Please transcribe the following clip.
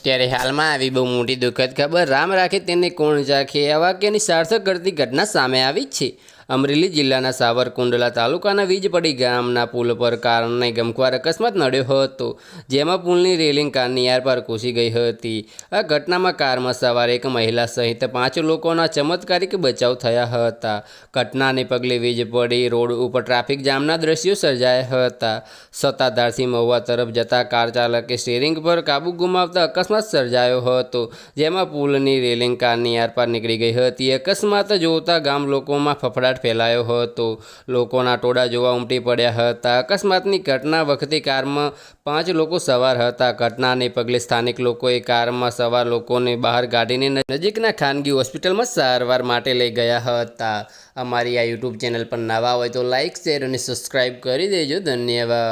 અત્યારે હાલમાં આવી બહુ મોટી દુઃખદ ખબર રામ રાખે તેને કોણ ઝાંખે આવા કેની સાર્થક કરતી ઘટના સામે આવી છે. અમરેલી જિલ્લાના સાવરકુંડલા તાલુકાના વીજપડી ગામના પુલ પર કારને ગમખ્વાર અકસ્માત નડ્યો હતો, જેમાં પુલની રેલિંગ કારની યાર પર ઘૂસી ગઈ હતી. આ ઘટનામાં કારમાં સવાર એક મહિલા સહિત પાંચ લોકોના ચમત્કારિક બચાવ થયા હતા. ઘટનાને પગલે વીજ પડી રોડ ઉપર ટ્રાફિક જામના દ્રશ્યો સર્જાયા હતા. સત્તાધારથી મહુવા તરફ જતા કાર ચાલકે સ્ટેરિંગ પર કાબુ ગુમાવતા અકસ્માત સર્જાયો હતો, જેમાં પુલની રેલિંગ કારની આરપાર નીકળી ગઈ હતી. અકસ્માત જોતા ગામ લોકોમાં ફફડાટ ફેલાયો હતો. લોકોના ટોળા જોવા ઉમટી પડ્યા હતા. અકસ્માતની ઘટના વખતે કારમાં પાંચ લોકો સવાર હતા. ઘટનાને પગલે સ્થાનિક લોકોએ કારમાં સવાર લોકોને બહાર કાઢીને નજીકના ખાનગી હોસ્પિટલમાં સારવાર માટે લઈ ગયા હતા. અમારી આ યુટ્યુબ ચેનલ પર નવા હોય તો લાઇક શેર અને સબસ્ક્રાઈબ કરી દેજો. ધન્યવાદ.